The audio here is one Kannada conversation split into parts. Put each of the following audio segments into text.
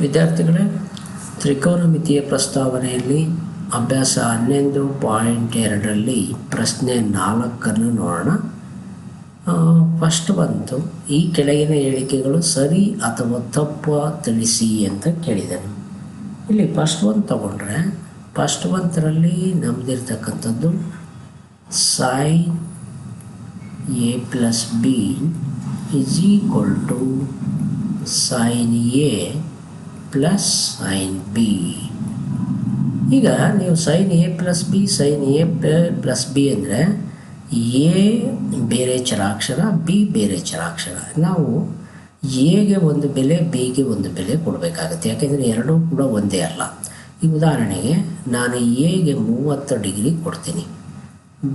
ವಿದ್ಯಾರ್ಥಿಗಳೇ, ತ್ರಿಕೋನಮಿತಿಯ ಪ್ರಸ್ತಾವನೆಯಲ್ಲಿ ಅಭ್ಯಾಸ ಹನ್ನೊಂದು ಪಾಯಿಂಟ್ ಎರಡರಲ್ಲಿ ಪ್ರಶ್ನೆ ನಾಲ್ಕನ್ನು ನೋಡೋಣ. ಫಸ್ಟ್ ಬಂತು. ಈ ಕೆಳಗಿನ ಹೇಳಿಕೆಗಳು ಸರಿ ಅಥವಾ ತಪ್ಪು ತಿಳಿಸಿ ಅಂತ ಕೇಳಿದನು. ಇಲ್ಲಿ ಫಸ್ಟ್ ಒಂದು ತಗೊಂಡ್ರೆ ಫಸ್ಟ್ ಒಂದರಲ್ಲಿ ನಮ್ದಿರ್ತಕ್ಕಂಥದ್ದು sine A plus B is equal to sine A plus sine B ಈಗ ನೀವು sine A plus B sine A plus B ಅಂದರೆ ಎ ಬೇರೆ ಚರಾಕ್ಷರ ಬಿ ಬೇರೆ ಚರಾಕ್ಷರ. ನಾವು ಎಗೆ ಒಂದು ಬೆಲೆ ಬಿಗೆ ಒಂದು ಬೆಲೆ ಕೊಡಬೇಕಾಗುತ್ತೆ. ಯಾಕೆಂದರೆ ಎರಡೂ ಕೂಡ ಒಂದೇ ಅಲ್ಲ. ಈ ಉದಾಹರಣೆಗೆ ನಾನು ಎಗೆ ಮೂವತ್ತು ಡಿಗ್ರಿ ಕೊಡ್ತೀನಿ.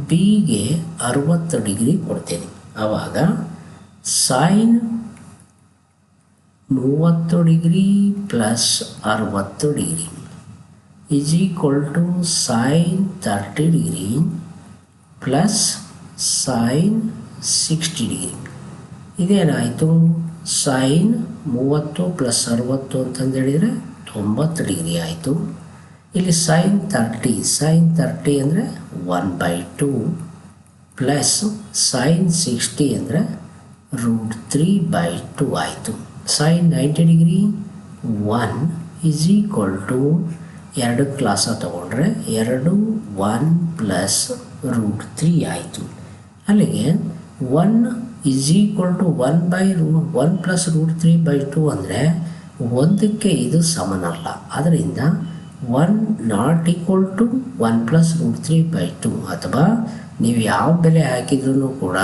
ಬಿಗೆ ಅರುವತ್ತು ಡಿಗ್ರಿ ಕೊಡ್ತೀನಿ. ಆವಾಗ ಸೈನ್ ಮೂವತ್ತು ಡಿಗ್ರಿ ಪ್ಲಸ್ ಅರವತ್ತು degree. Is equal to sine thirty degree plus sine sixty degree. ಇದೇನಾಯಿತು? Sine ಮೂವತ್ತು ಪ್ಲಸ್ ಅರವತ್ತು ಅಂತಂದೇಳಿದರೆ ತೊಂಬತ್ತು ಡಿಗ್ರಿ ಆಯಿತು. ಇಲ್ಲಿ ಸೈನ್ ತರ್ಟಿ ಸೈನ್ ತರ್ಟಿ ಅಂದರೆ one by two plus sine sixty ಅಂದರೆ ರೂಟ್ ತ್ರೀ ಬೈ ಟು ಆಯಿತು. Sine ninety degree one is equal to ಎರಡು ಕ್ಲಾಸ ತಗೊಂಡ್ರೆ ಎರಡು ಒನ್ ಪ್ಲಸ್ ರೂಟ್ ತ್ರೀ ಆಯಿತು. ಅಲ್ಲಿಗೆ one is equal to one by ರೂ one plus root three by two ಅಂದರೆ ಒಂದಕ್ಕೆ ಇದು ಸಮನಲ್ಲ. ಅದರಿಂದ one not equal to one plus root three by two ಅಥವಾ ನೀವು ಯಾವ ಬೆಲೆ ಹಾಕಿದ್ರೂ ಕೂಡ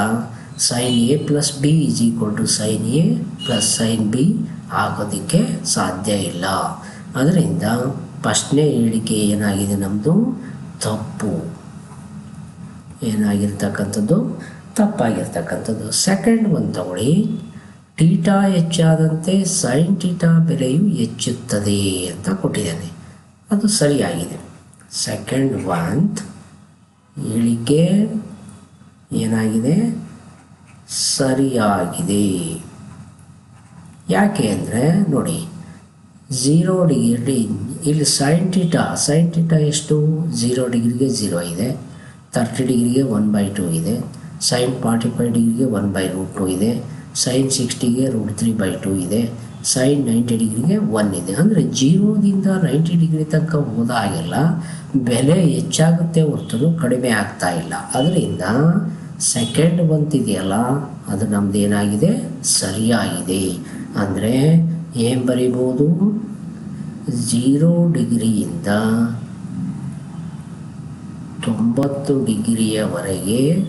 sine A plus B is equal to sine A plus sine B ಆಗೋದಕ್ಕೆ ಸಾಧ್ಯ ಇಲ್ಲ. ಅದರಿಂದ ಫಸ್ಟ್ನೇ ಹೇಳಿಕೆ ಏನಾಗಿದೆ ನಮ್ಮದು ತಪ್ಪು. ಏನಾಗಿರ್ತಕ್ಕಂಥದ್ದು? ತಪ್ಪಾಗಿರ್ತಕ್ಕಂಥದ್ದು. ಸೆಕೆಂಡ್ ಒಂದು ತಗೊಳ್ಳಿ. ಟೀಟಾ ಹೆಚ್ಚಾದಂತೆ ಸೈನ್ ಟೀಟಾ ಬೆಲೆಯು ಹೆಚ್ಚುತ್ತದೆ ಅಂತ ಕೊಟ್ಟಿದ್ದೇನೆ. ಅದು ಸರಿಯಾಗಿದೆ. ಸೆಕೆಂಡ್ ಒಂತ್ ಹೇಳಿಕೆ ಏನಾಗಿದೆ? ಸರಿಯಾಗಿದೆ. ಯಾಕೆ ಅಂದರೆ ನೋಡಿ ಝೀರೋ ಡಿಗ್ರಿ ಇಲ್ಲಿ ಸೈಂಟಿಟಾ ಸೈನ್ ಟೀಟಾ ಎಷ್ಟು? ಝೀರೋ ಡಿಗ್ರಿಗೆ ಝೀರೋ ಇದೆ. ತರ್ಟಿ ಡಿಗ್ರಿಗೆ ಒನ್ ಬೈ ಟು ಇದೆ. ಸೈನ್ ಫಾರ್ಟಿ ಫೈವ್ ಡಿಗ್ರಿಗೆ ಒನ್ ಬೈ ರೂಟ್ ಟು ಇದೆ. ಸೈನ್ ಸಿಕ್ಸ್ಟಿಗೆ ರೂಟ್ ತ್ರೀ ಬೈ ಟು ಇದೆ. ಸೈನ್ ನೈಂಟಿ ಡಿಗ್ರಿಗೆ ಒನ್ ಇದೆ. ಅಂದರೆ ಜೀರೋದಿಂದ ನೈಂಟಿ ಡಿಗ್ರಿ ತನಕ ಹೋದಾಗೆಲ್ಲ ಬೆಲೆ ಹೆಚ್ಚಾಗುತ್ತೆ ಹೊರತು ಕಡಿಮೆ ಆಗ್ತಾ ಇಲ್ಲ. ಅದರಿಂದ ಸೆಕೆಂಡ್ ಬಂತಿದೆಯಲ್ಲ ಅದು ನಮ್ದು ಏನಾಗಿದೆ? ಸರಿಯಾಗಿದೆ. ಅಂದರೆ ಏನು ಬರೀಬೋದು ಜೀರೋ ಡಿಗ್ರಿಯಿಂದ ತೊಂಬತ್ತು ಡಿಗ್ರಿಯವರೆಗೆ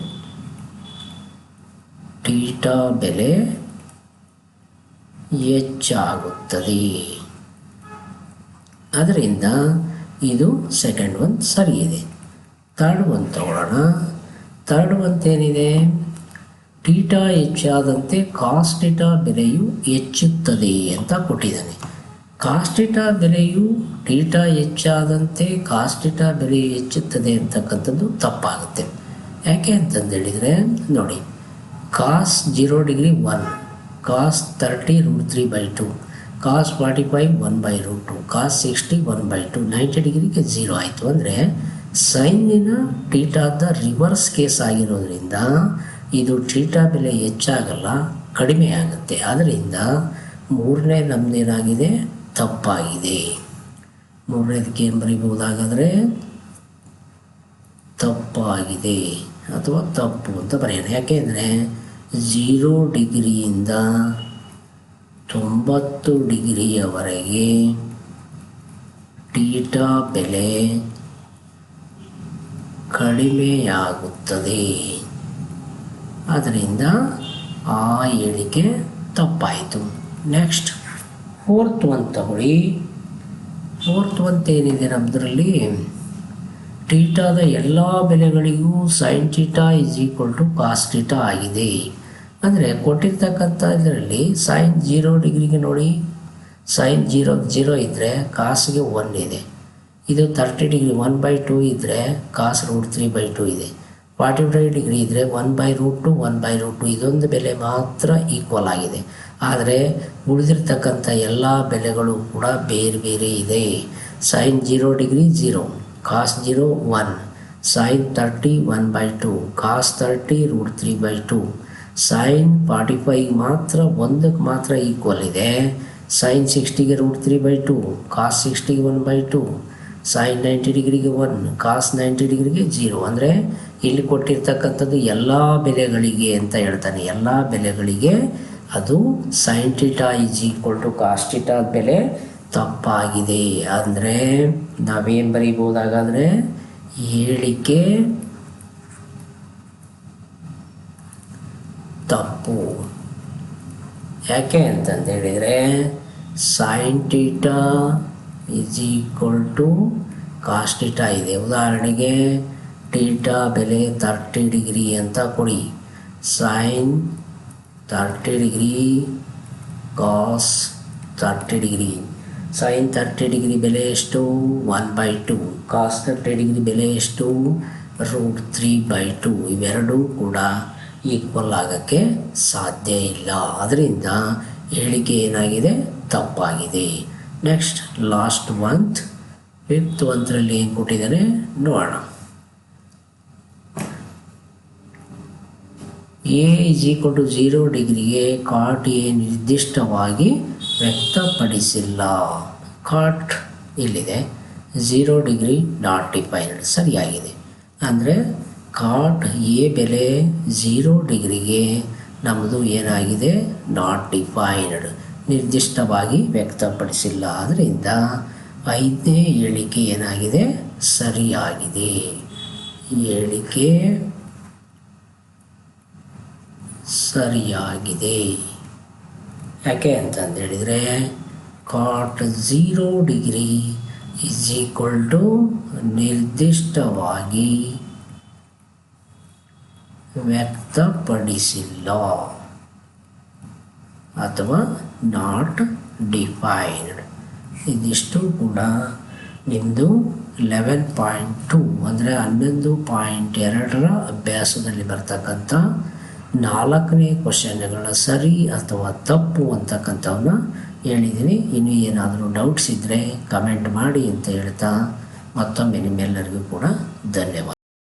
ಟೀಟಾ ಬೆಲೆ ಹೆಚ್ಚಾಗುತ್ತದೆ. ಅದರಿಂದ ಇದು ಸೆಕೆಂಡ್ ಒನ್ ಸರಿಯಿದೆ. ಥರ್ಡ್ ಒನ್ ತಗೊಳ್ಳೋಣ. ಥರ್ಡ್ ಒಂತ್ ಏನಿದೆ ಟೀಟಾ ಹೆಚ್ಚಾದಂತೆ ಕಾಸ್ಟಿಟಾ ಬೆಲೆಯು ಹೆಚ್ಚುತ್ತದೆ ಅಂತ ಕೊಟ್ಟಿದ್ದಾನೆ. ಕಾಸ್ಟಿಟಾ ಬೆಲೆಯು ಟೀಟಾ ಹೆಚ್ಚಾದಂತೆ ಕಾಸ್ಟಿಟಾ ಬೆಲೆ ಹೆಚ್ಚುತ್ತದೆ ಅಂತಕ್ಕಂಥದ್ದು ತಪ್ಪಾಗುತ್ತೆ. ಯಾಕೆ ಅಂತಂದೇಳಿದರೆ ನೋಡಿ, cos zero degree one, cos thirty root three by two, cos forty five one by root two, cos sixty one by two, ninety ಡಿಗ್ರಿಗೆ ಝೀರೋ ಆಯಿತು ಅಂದರೆ ಸೈನಿನ ಟೀಟಾದ ರಿವರ್ಸ್ ಕೇಸ್ ಆಗಿರೋದ್ರಿಂದ ಇದು ಟೀಟಾ ಬೆಲೆ ಹೆಚ್ಚಾಗಲ್ಲ, ಕಡಿಮೆ ಆಗುತ್ತೆ. ಆದ್ದರಿಂದ ಮೂರನೇ ನಮ್ಮದೇನಾಗಿದೆ ತಪ್ಪಾಗಿದೆ. ಮೂರನೇದಕ್ಕೆ ಬರೀಬಹುದಾಗಾದರೆ? ತಪ್ಪಾಗಿದೆ ಅಥವಾ ತಪ್ಪು ಅಂತ ಬರೆಯೋಣ. ಯಾಕೆಂದರೆ ಝೀರೋ ಡಿಗ್ರಿಯಿಂದ ತೊಂಬತ್ತು ಡಿಗ್ರಿಯವರೆಗೆ ಟೀಟಾ ಬೆಲೆ ಕಡಿಮೆಯಾಗುತ್ತದೆ. ಅದರಿಂದ ಆ ಹೇಳಿಕೆ ತಪ್ಪಾಯಿತು. ನೆಕ್ಸ್ಟ್ ಫೋರ್ತ್ ಒನ್ ತಗೊಳ್ಳಿ ಫೋರ್ತ್ ಒಂತ್ ಏನಿದೆ ನಮ್ಮದ್ರಲ್ಲಿ ಟೀಟಾದ ಎಲ್ಲ ಬೆಲೆಗಳಿಗೂ sine theta is equal to cos theta ಆಗಿದೆ. ಅಂದರೆ ಕೊಟ್ಟಿರ್ತಕ್ಕಂಥ ಇದರಲ್ಲಿ ಸೈನ್ ಜೀರೋ ಡಿಗ್ರಿಗೆ ನೋಡಿ. ಸೈನ್ ಜೀರೋ ಜೀರೋ ಇದ್ದರೆ ಕಾಸಿಗೆ ಒನ್ ಇದೆ. ಇದು thirty degree one by two ಇದ್ದರೆ cos root three by two ಇದೆ. ಫಾರ್ಟಿ ಫೈವ್ ಡಿಗ್ರಿ ಇದ್ದರೆ one by root two one by root two ಇದೊಂದು ಬೆಲೆ ಮಾತ್ರ ಈಕ್ವಲ್ ಆಗಿದೆ. ಆದರೆ ಉಳಿದಿರ್ತಕ್ಕಂಥ ಎಲ್ಲ ಬೆಲೆಗಳು ಕೂಡ ಬೇರೆ ಬೇರೆ ಇದೆ. Sine zero degree zero cos zero one sine thirty one by two cos thirty root three by two sine forty five ಮಾತ್ರ, ಒಂದಕ್ಕೆ ಮಾತ್ರ ಈಕ್ವಲ್ ಇದೆ. Sine ಸಿಕ್ಸ್ಟಿಗೆ root three by two cos ಸಿಕ್ಸ್ಟಿಗೆ one by two sine ninety ಡಿಗ್ರಿಗೆ ಒನ್ ಕಾಸ್ ನೈಂಟಿ ಡಿಗ್ರಿಗೆ ಜೀರೋ ಅಂದರೆ ಇಲ್ಲಿ ಕೊಟ್ಟಿರ್ತಕ್ಕಂಥದ್ದು ಎಲ್ಲ ಬೆಲೆಗಳಿಗೆ ಅಂತ ಹೇಳ್ತಾನೆ. ಎಲ್ಲ ಬೆಲೆಗಳಿಗೆ ಅದು sine theta is equal to ಬೆಲೆ ತಪ್ಪಾಗಿದೆ. ಅಂದರೆ ನಾವೇನು ಬರೀಬೋದಾಗಾದರೆ ಹೇಳಿಕೆ ತಪ್ಪು. ಯಾಕೆ ಅಂತಂದೇಳಿದರೆ sine theta is equal to cos theta ಇದೆ. ಉದಾಹರಣೆಗೆ ಟೀಟಾ ಬೆಲೆ ತರ್ಟಿ ಡಿಗ್ರಿ ಅಂತ ಕೊಡಿ. Sine thirty degree cos thirty degree. Sine thirty degree ಬೆಲೆ ಎಷ್ಟು? One by two cos thirty degree ಬೆಲೆ ಎಷ್ಟು? ರೂಟ್ ತ್ರೀ ಬೈ ಟು ಇವೆರಡೂ ಕೂಡ ಈಕ್ವಲ್ ಆಗೋಕ್ಕೆ ಸಾಧ್ಯ ಇಲ್ಲ. ಅದರಿಂದ ಹೇಳಿಕೆ ಏನಾಗಿದೆ? ತಪ್ಪಾಗಿದೆ. ನೆಕ್ಸ್ಟ್ ಲಾಸ್ಟ್ ಮಂತ್ ಫಿಫ್ತ್ ಮಂತ್ರಲ್ಲಿ ಏನು ಕೊಟ್ಟಿದ್ದಾರೆ? ನೋಡೋಣ. A is equal to zero ಡಿಗ್ರಿಗೆ ಕಾಟ್ ಎ ನಿರ್ದಿಷ್ಟವಾಗಿ ವ್ಯಕ್ತಪಡಿಸಿಲ್ಲ. ಕಾಟ್ ಇಲ್ಲಿದೆ ಝೀರೋ ಡಿಗ್ರಿ ನಾಟ್ ಡಿಫೈನ್ಡ್ ಸರಿಯಾಗಿದೆ. ಅಂದರೆ ಕಾಟ್ ಎ ಬೆಲೆ ಝೀರೋ ಡಿಗ್ರಿಗೆ ನಮ್ಮದು ಏನಾಗಿದೆ? ನಾಟ್ ಡಿಫೈನ್ಡ್ ನಿರ್ದಿಷ್ಟವಾಗಿ ವ್ಯಕ್ತಪಡಿಸಿಲ್ಲ. ಆದ್ದರಿಂದ ಐದನೇ ಹೇಳಿಕೆ ಏನಾಗಿದೆ? ಸರಿಯಾಗಿದೆ. ಹೇಳಿಕೆ ಸರಿಯಾಗಿದೆ. ಯಾಕೆ ಅಂತಂದು ಹೇಳಿದರೆ cot zero degree is equal to ನಿರ್ದಿಷ್ಟವಾಗಿ ವ್ಯಕ್ತಪಡಿಸಿಲ್ಲ. ಅಥವಾ ನಾಟ್ ಡಿಫೈನ್ಡ್ ಇದಿಷ್ಟು ಕೂಡ ನಿಮ್ಮದು ಲೆವೆನ್ ಪಾಯಿಂಟ್ ಟು ಅಂದರೆ ಹನ್ನೊಂದು ಪಾಯಿಂಟ್ ಎರಡರ ಅಭ್ಯಾಸದಲ್ಲಿ ಬರ್ತಕ್ಕಂಥ ನಾಲ್ಕನೇ ಕ್ವಶನ್ಗಳ ಸರಿ ಅಥವಾ ತಪ್ಪು ಅಂತಕ್ಕಂಥವನ್ನ ಹೇಳಿದ್ದೀನಿ ಇನ್ನು ಏನಾದರೂ ಡೌಟ್ಸ್ ಇದ್ದರೆ ಕಮೆಂಟ್ ಮಾಡಿ ಅಂತ ಹೇಳ್ತಾ ಮತ್ತೊಮ್ಮೆ ನಿಮ್ಮೆಲ್ಲರಿಗೂ ಕೂಡ ಧನ್ಯವಾದ.